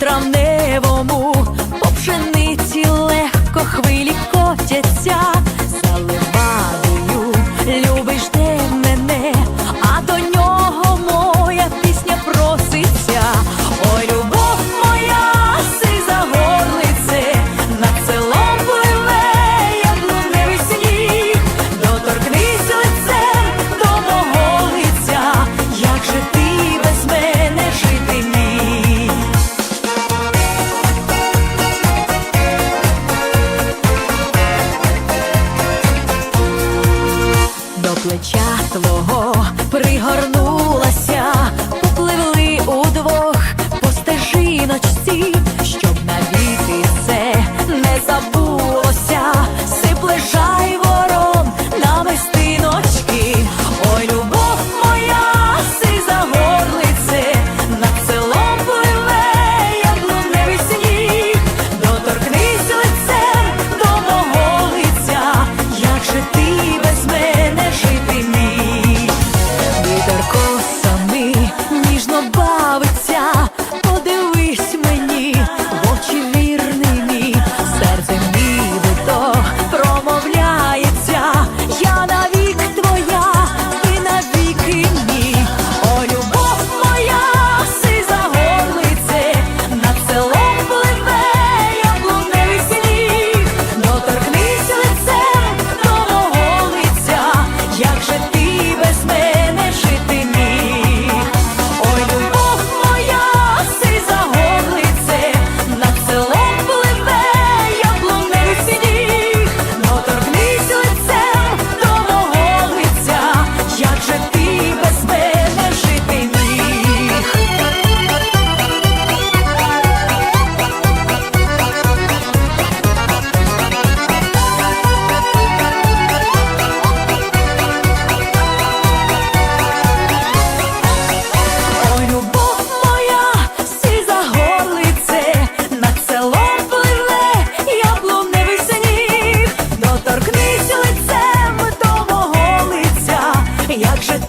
травневому, по пшениці легко хвилі котяться, заливають. плеча твого пригорну. ніжно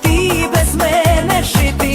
ти без мене жити.